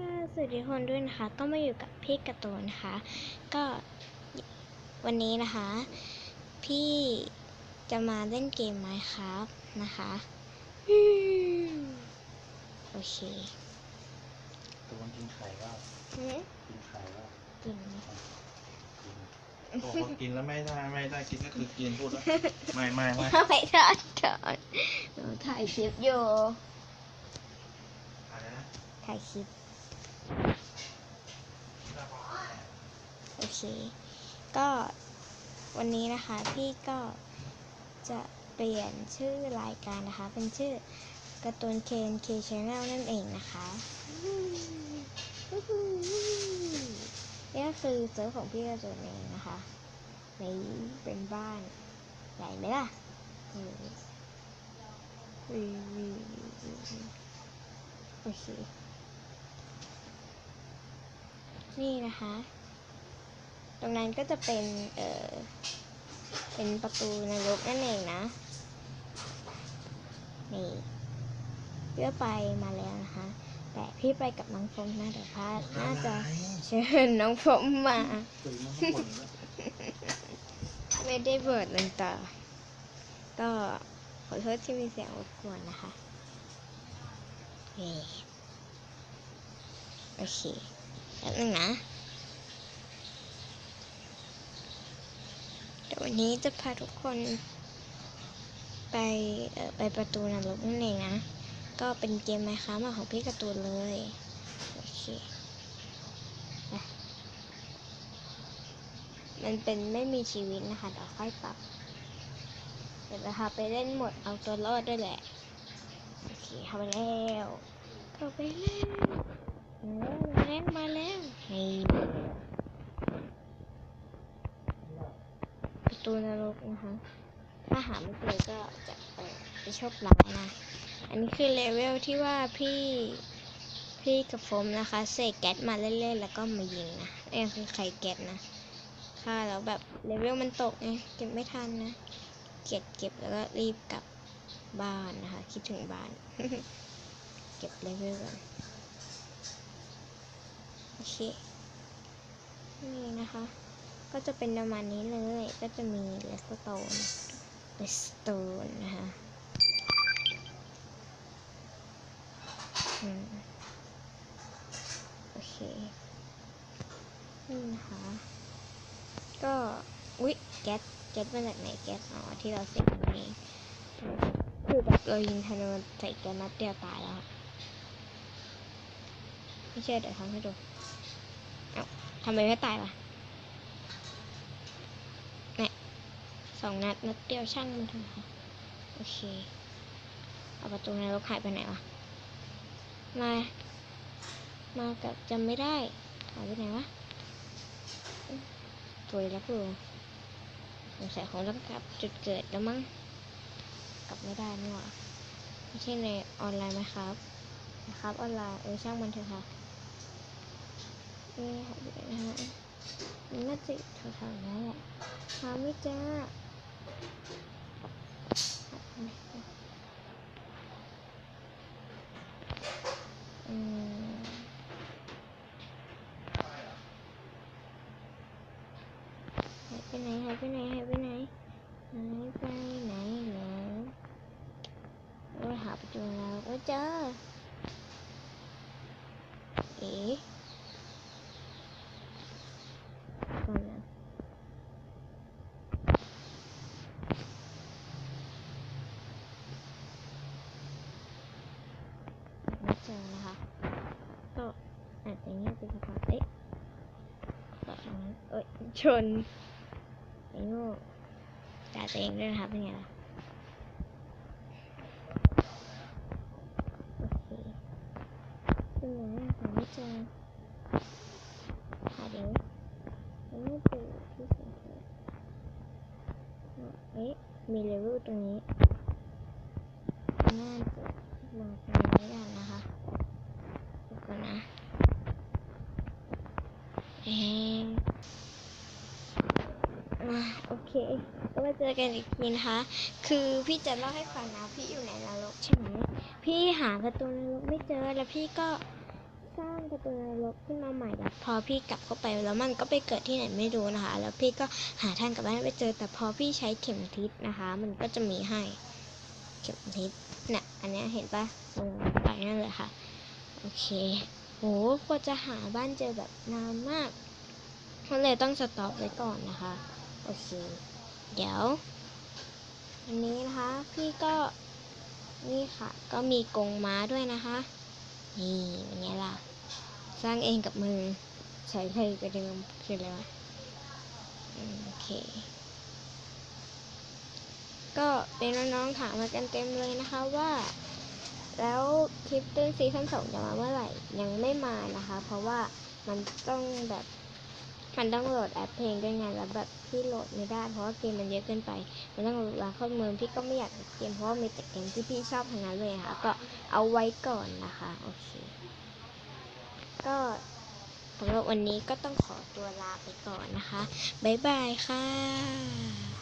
ค่ะสวัสดีทุกคนด้วยนะคะ ก็มาอยู่กับพี่การ์ตูนนะคะ ก็วันนี้นะคะ พี่จะมาเล่นเกมไหมครับนะคะอืมโอเคตัวมันกินไข่ว่าหืมกินไข่ว่ากินไหมกินบอกว่ากินแล้วไม่ได้ไม่ได้กินก็คือกินพูดแล้วไม่ไม่ไม่ไม่ได้ก่อนหนูถ่ายคลิปอยู่อะไรนะถ่ายคลิป โอเค ก็วันนี้นะคะพี่ก็จะเปลี่ยนชื่อรายการนะคะ เป็นชื่อการ์ตูนเคนเคชแนลนั่นเองนะคะนี่ก็คือเซิร์ฟของพี่การ์ตูนเองนะคะในเป็นบ้านใหญ่ไหมล่ะอืมอืมอืมอืมอืมโอเค นี่นะคะ ตรงนั้นก็จะเป็น เออเป็นประตูนรกนั่นเองนะ นี่เพื่อไปมาแล้วนะคะ แต่พี่ไปกับน้องฟมนะเดี๋ยวพาน่าจะเชิญน้องฟมมาตื่นมา ไม่ได้เบิดเลยต่อ ก็ขอโทษที่มีเสียงรบกวนนะคะเย่โอเค แล้วนึงนะเดี๋ยววันนี้จะพาทุกคนไปไปประตูนรกนั่นเองนะ ก็เป็นเกมไมค้ามาของพี่การ์ตูนเลย โอเค มันเป็นไม่มีชีวิตนะคะเดี๋ยวค่อยปรับ เดี๋ยวจะพาไปเล่นหมดเอาตัวรอดด้วยแหละ โอเคเข้าไปแล้วเข้าไปแล้ว มาแล้วมาแล้วเฮ้ประตูนรกนะคะถ้าหาไม่เจอก็จะเออจะโชคร้ายนะ อันนี้คือเลเวลที่ว่าพี่พี่กับโฟมนะคะเสกแก๊สมาเล่นๆแล้วก็มายิงนะนี่คือไข่แก๊สนะฆ่าแล้วแบบเลเวลมันตกไงเก็บไม่ทันนะ เก็บเก็บแล้วก็รีบกลับบ้านนะคะ คิดถึงบ้าน เก็บเลเวลก่อน โอเค นี่นะคะ ก็จะเป็นประมาณนี้เลย ก็จะมีเลสโตนเลสโตนนะคะอืมโอเค นี่นะคะ ก็อุ๊ยแก๊สแก๊สมาจากไหนแก๊สอ๋อที่เราเสร็จนี้คือแบบเรายิงธนูใส่แก๊สนัดเดียวตายแล้ว ไม่เชื่อเดี๋ยวทำให้ดู เอ้าทำไมไม่ตายวะเนี่ยสองนัด นัดเดียวช่างมันเถอะค่ะโอเค เอาประตูในรกหายไปไหนวะ มา มากับจำไม่ได้หายไปไหนวะสวยแล้วกูสงสัยคงต้องกลับจุดเกิดแล้วมั้ง กลับไม่ได้นี่หว่าไม่ใช่ในออนไลน์ไหมครับนะครับออนไลน์เออช่างมันเถอะค่ะ นี่หายไปไหนนะฮะมันน่าจะแถวๆนั้นแหละหาไม่เจอหาไม่เจออืมหายไปไหนหายไปไหนหายไปไหนหายไปไหนเหรอโอ้ยหาประตูแล้วโอ้เจอเอ๊ะ ก่อนนะไม่เจอนะคะ ก็อาจจะเงียบไปสักพักเอ๊ะต่อทางนั้นเอ้ย ชนไอ้โง่จ่าตัวเองด้วยนะคะเป็นไงล่ะโอเคเป็นไงหาไม่เจอหาเดี๋ยวยังไม่เจอที่สังเกตเอ๊ะมีเลเวลตรงนี้น่าจะลงตรงนี้ได้นะคะเดี๋ยวก่อนนะเอ๊ะมา โอเค ก็มาเจอกันอีกทีนะคะ คือพี่จะเล่าให้ฟังนะพี่อยู่ในนรกใช่ไหมพี่หาประตูนรกไม่เจอแล้วพี่ก็สร้างประตูนรกขึ้นมาใหม่แล้วพอพี่กลับเข้าไปแล้วมันก็ไปเกิดที่ไหนไม่รู้นะคะ แล้วพี่ก็หาทางกลับบ้านไม่เจอ แต่พอพี่ใช้เข็มทิศนะคะ มันก็จะมีให้เข็มทิศเนี่ยอันนี้เห็นปะลงไปนั่นเลยค่ะ โอเคโหกว่าจะหาบ้านเจอแบบนานมากก็เลยต้องสต็อปไว้ก่อนนะคะ โอเค เดี๋ยวอันนี้นะคะ พี่ก็นี่ค่ะ ก็มีกงม้าด้วยนะคะ นี่เป็นไงล่ะ สร้างเองกับมือ ใช้เลยกระเดิมคืออะไรวะโอเค ก็เป็นน้องๆถามมากันเต็มเลยนะคะว่า แล้วคลิปตื้นซีซั่นสองจะมาเมื่อไหร่ ยังไม่มานะคะ เพราะว่ามันต้องแบบ มันต้องโหลดแอปเพลงด้วยไงแล้วแบบพี่โหลดไม่ได้เพราะว่าเกมมันเยอะเกินไป มันต้องล้างข้อมูลพี่ก็ไม่อยากเล่นเกมเพราะว่ามีแต่เกมที่พี่ชอบทั้งนั้นเลยค่ะ ก็เอาไว้ก่อนนะคะโอเค ก็สำหรับวันนี้ก็ต้องขอตัวลาไปก่อนนะคะ บ๊ายบายค่ะ